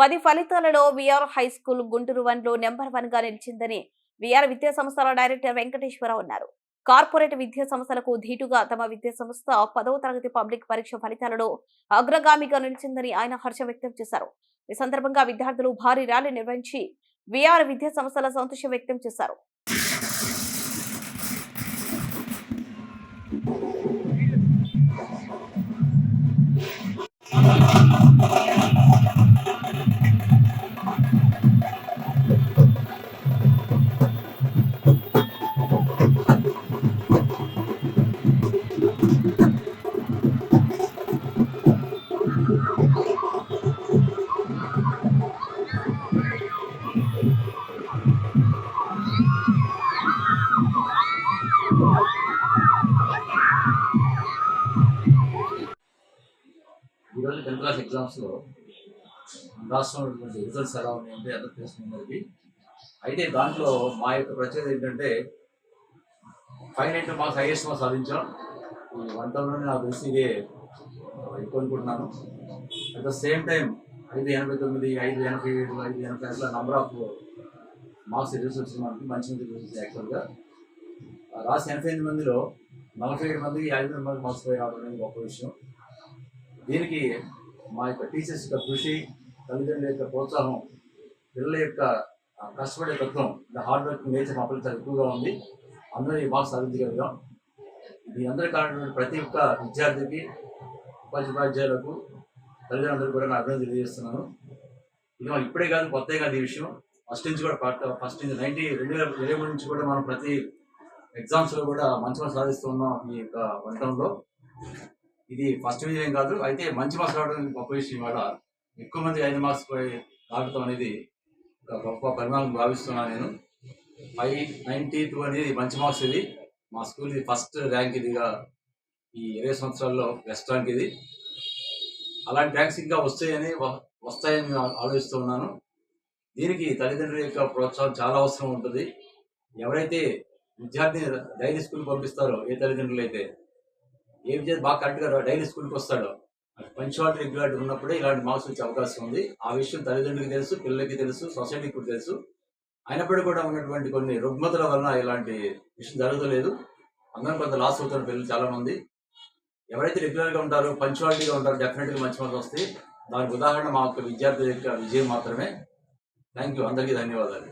పది ఫలితాలలో VR high school Guntur వన్లో నెంబర్ వన్గా నిలిచిందని విఆర్ విద్యా సంస్థల డైరెక్టర్ వెంకటేశ్వరరావు అన్నారు. కార్పొరేట్ విద్యా సంస్థలకు ధీటుగా తమ విద్యా సంస్థ పదవ తరగతి పబ్లిక్ పరీక్ష ఫలితాలలో అగ్రగామిగా నిలిచిందని ఆయన హర్షం వ్యక్తం చేశారు. ఈ సందర్భంగా విద్యార్థులు భారీ ర్యాలీ నిర్వహించి విఆర్ విద్యా సంస్థల సంతోషం వ్యక్తం చేశారు. ఈరోజు టెన్త్ క్లాస్ ఎగ్జామ్స్లో రాస్తున్నటువంటి రిజల్ట్స్ ఎలా ఉన్నాయంటే అందరూ తెలుసుకున్నది అయితే దాంట్లో మా యొక్క ప్రత్యేకత ఏంటంటే five ninety marks highest marks సాధించాం. ఈ వన్ టౌన్లోనే నాకు తెలిసి ఇదే ఎక్కువ అనుకుంటున్నాను అట్ ద సేమ్ టైం ఐదు ఎనభై తొమ్మిది ఐదు ఎనభై ఏడు ఐదు ఎనభై ఐదులో నంబర్ ఆఫ్ మార్క్స్ రిజల్ట్స్ వచ్చింది మనకి మంచి మంచి రిజల్ట్స్ యాక్చువల్గా రాసి ఎనభై ఎనిమిది మందిలో నలభై ఏడు మందికి ఐదు మంది మార్క్స్ రావడం అనేది గొప్ప విషయం. దీనికి మా యొక్క టీచర్స్ యొక్క కృషి తల్లిదండ్రుల యొక్క ప్రోత్సాహం పిల్లల యొక్క కష్టపడే తత్వం ద హార్డ్ వర్క్ నేచర్ మా పిల్లలు చాలా ఎక్కువగా ఉంది. అందరూ ఈ మార్క్స్ సాధించగలిగాం. ఇది అందరి కారణమైన ప్రతి ఒక్క విద్యార్థికి ఉపాధ్యాయులకు తల్లిదండ్రులకు కూడా నా అభినందన తెలియజేస్తున్నాను. ఇది మనం ఇప్పుడే కాదు కొత్త కాదు ఈ విషయం. ఫస్ట్ నుంచి కూడా పార్ట్ ఫస్ట్ నుంచి నైన్టీ రెండు వేల ఇరవై మూడు నుంచి కూడా మనం ప్రతి ఎగ్జామ్స్లో కూడా మంచి మంచి సాధిస్తున్నాం ఈ యొక్క వంటంలో. ఇది ఫస్ట్ విజయం కాదు అయితే మంచి మార్క్స్ రావడం గొప్ప విషయం ఇవాళ. ఎక్కువ మంది ఐదు మార్క్స్ పోయి రావడం అనేది ఒక గొప్ప పరిమాణం భావిస్తున్నాను నేను. ఫైవ్ నైంటీ టూ అనేది మంచి మార్క్స్ ఇది. మా స్కూల్ ఇది ఫస్ట్ ర్యాంక్ ఇదిగా ఈ ఇరవై సంవత్సరాల్లో రెస్టారెంట్ ఇది. అలాంటి ర్యాంక్స్ ఇంకా వస్తాయని వస్తాయని నేను ఆలోచిస్తూ ఉన్నాను. దీనికి తల్లిదండ్రుల యొక్క ప్రోత్సాహం చాలా అవసరం ఉంటుంది. ఎవరైతే విద్యార్థిని డైలీ స్కూల్ పంపిస్తారో ఏ తల్లిదండ్రులు అయితే ఏ విద్యార్థి బాగా కరెక్ట్గా డైలీ స్కూల్కి వస్తాడో పంచువాలిటీ రెగ్యులారిటీ ఉన్నప్పుడే ఇలాంటి మార్క్స్ వచ్చే అవకాశం ఉంది. ఆ విషయం తల్లిదండ్రులకి తెలుసు పిల్లలకి తెలుసు సొసైటీకి కూడా తెలుసు. అయినప్పటికీ కూడా ఉన్నటువంటి కొన్ని రుగ్మతల వలన ఇలాంటి విషయం జరగలేదు అందరం కొంత లాస్ అవుతున్న పిల్లలు చాలామంది. ఎవరైతే రెగ్యులర్గా ఉంటారో పంచువాలిటీగా ఉంటారో డెఫినెట్గా మంచి మార్క్స్ వస్తాయి. దానికి ఉదాహరణ మా యొక్క విద్యార్థుల యొక్క విజయం మాత్రమే. థ్యాంక్ యూ అందరికీ ధన్యవాదాలు.